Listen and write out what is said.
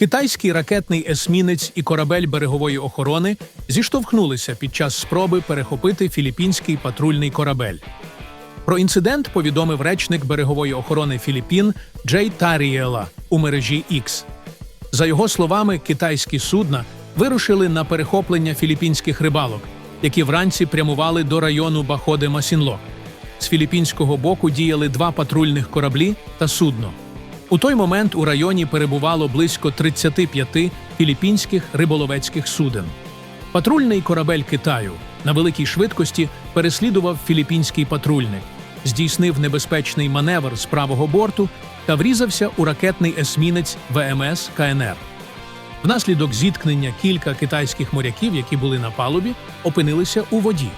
Китайський ракетний есмінець і корабель берегової охорони зіштовхнулися під час спроби перехопити філіппінський патрульний корабель. Про інцидент повідомив речник берегової охорони Філіппін Джей Тарієла у мережі X. За його словами, китайські судна вирушили на перехоплення філіппінських рибалок, які вранці прямували до району Баходе Масінлок. З філіппінського боку діяли два патрульних кораблі та судно. У той момент у районі перебувало близько 35 філіппінських риболовецьких суден. Патрульний корабель Китаю на великій швидкості переслідував філіппінський патрульник, здійснив небезпечний маневр з правого борту та врізався у ракетний есмінець ВМС КНР. Внаслідок зіткнення кілька китайських моряків, які були на палубі, опинилися у воді.